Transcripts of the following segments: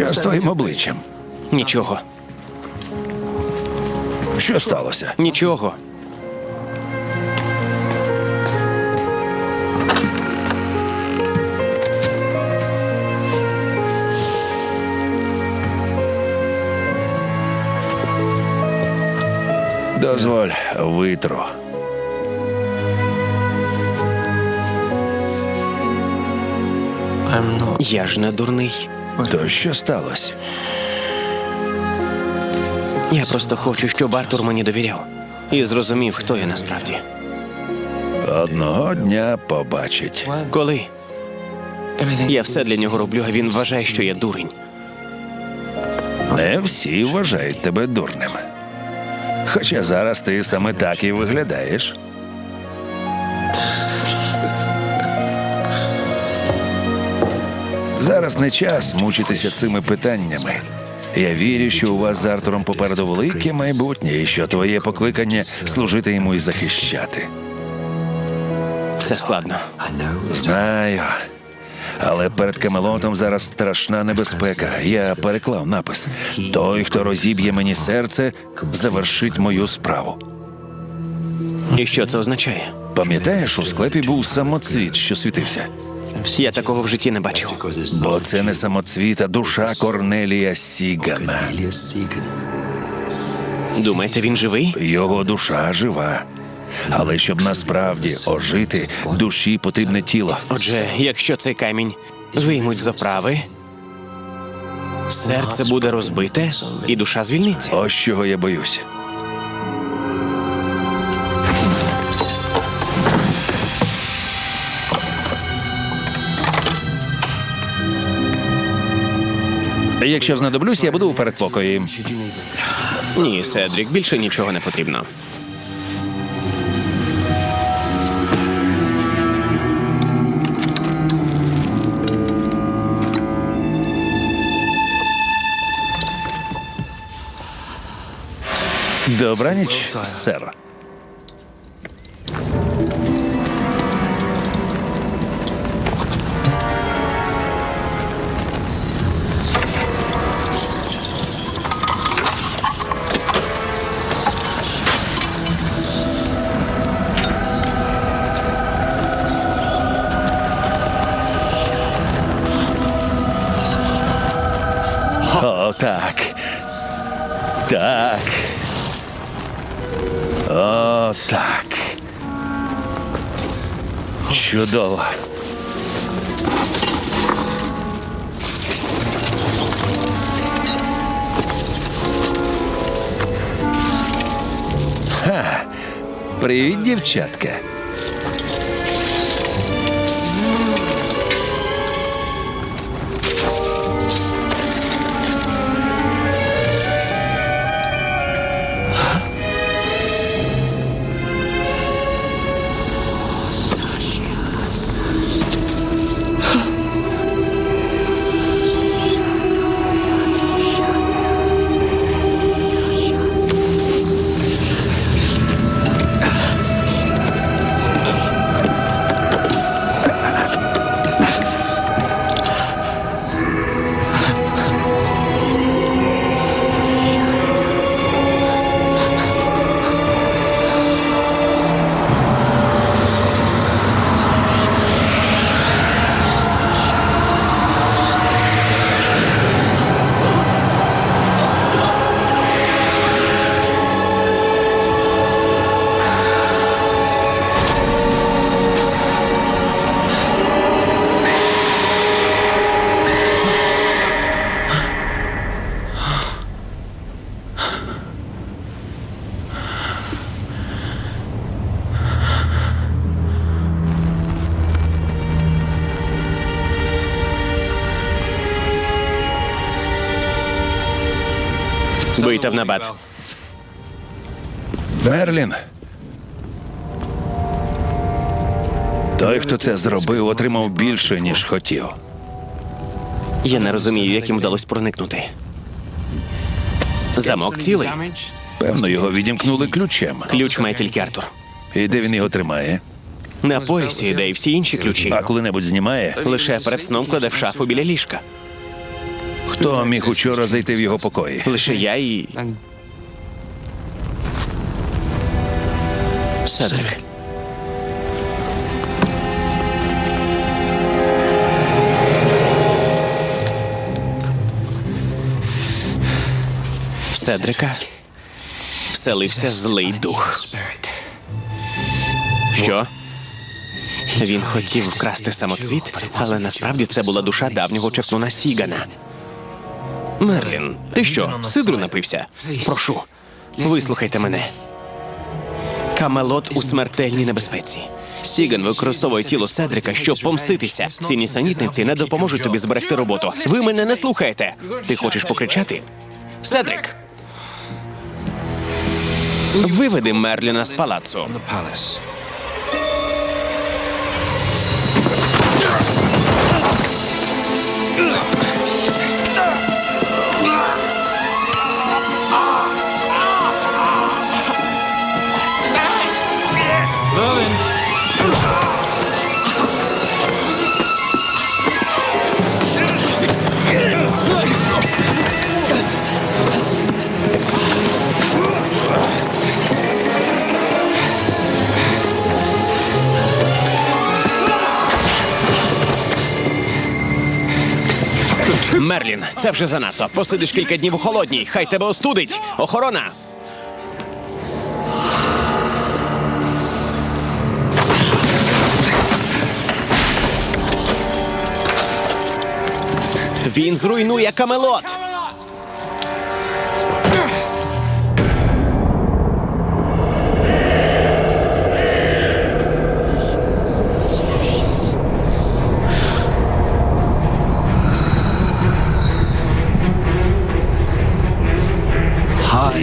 Що з твоїм обличчям? Нічого, Що сталося? нічого. Дозволь витру. Я ж не дурний. То що сталося? Я просто хочу, щоб Артур мені довіряв і зрозумів, хто я насправді. Одного дня побачить. Коли я все для нього роблю, а він вважає, що я дурень. Не всі вважають тебе дурним. Хоча зараз ти саме так і виглядаєш. Зараз не час мучитися цими питаннями. Я вірю, що у вас з Артуром попереду велике майбутнє, і що твоє покликання служити йому і захищати. Це складно. Знаю. Але перед Камелотом зараз страшна небезпека. Я переклав напис: той, хто розіб'є мені серце, завершить мою справу. І що це означає? Пам'ятаєш, у склепі був самоцвіт, що світився. Я такого в житті не бачив. Бо це не самоцвіт, а душа Корнелія Сігана. Думаєте, він живий? Його душа жива. Але щоб насправді ожити, душі потрібне тіло. Отже, якщо цей камінь виймуть з оправи, серце буде розбите, і душа звільниться. Ось чого я боюсь. Якщо знадоблюсь, я буду у передпокої. Ні, Седрік, більше нічого не потрібно. Добраніч, сер. Так. Так. О, так. Чудово. Ха. Привіт, дівчатка. Бийте в набат. Мерлін. Той, хто це зробив, отримав більше, ніж хотів. Я не розумію, як їм вдалося проникнути. Замок цілий. Певно, його відімкнули ключем. Ключ має тільки Артур. І де він його тримає? На поясі, де й всі інші ключі. А коли-небудь знімає? Лише перед сном кладе в шафу біля ліжка. Хто міг учора зайти в його покої? Лише я і. Седрик. В Седрика вселився злий дух. Що? Він хотів вкрасти самоцвіт, але насправді це була душа давнього чаклуна Сігана. Мерлін, ти що, сидру напився? Прошу, вислухайте мене. Камелот у смертельній небезпеці. Сіган використовує тіло Седрика, щоб помститися. Ці нісенітниці не допоможуть тобі зберегти роботу. Ви мене не слухаєте. Ти хочеш покричати? Седрик! Виведи Мерліна з палацу. the Мерлін, це вже занадто. Посидиш кілька днів у холодній. Хай тебе остудить. Охорона! Він зруйнує камелот.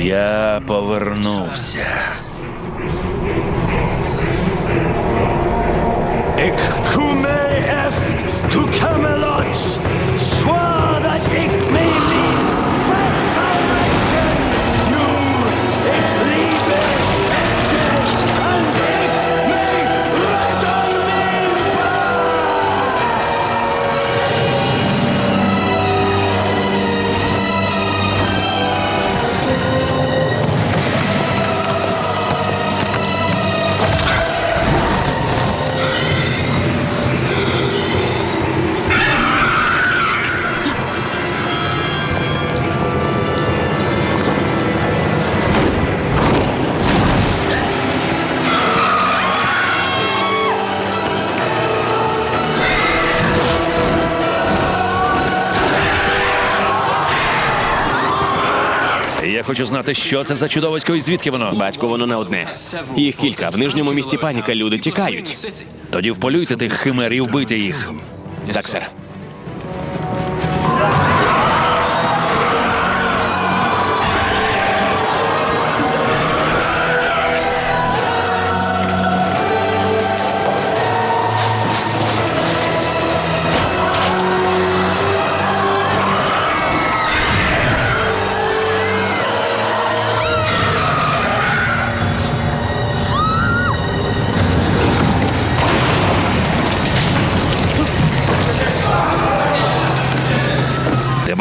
Я повернувся. Kom хочу знати, що це за чудовисько і звідки воно. Батько, воно не одне. Їх кілька. В нижньому місті паніка. Люди тікають. Тоді вполюйте тих химер і вбити їх. Так, сер.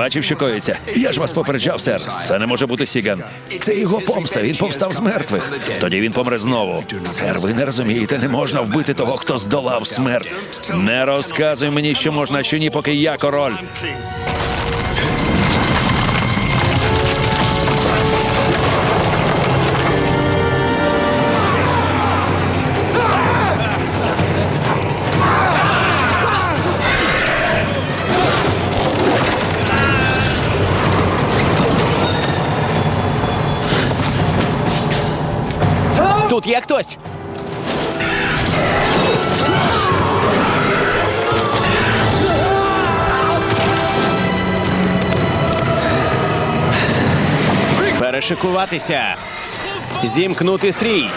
Бачив, що коїться? Я ж вас попереджав, сер. Це не може бути Сіган. Це його помста. Він повстав з мертвих. Тоді він помре знову. Сер, ви не розумієте, не можна вбити того, хто здолав смерть. Не розказуй мені, що можна, що ні, поки я король. Хтось. Перешикуватися. Зімкнути стрій.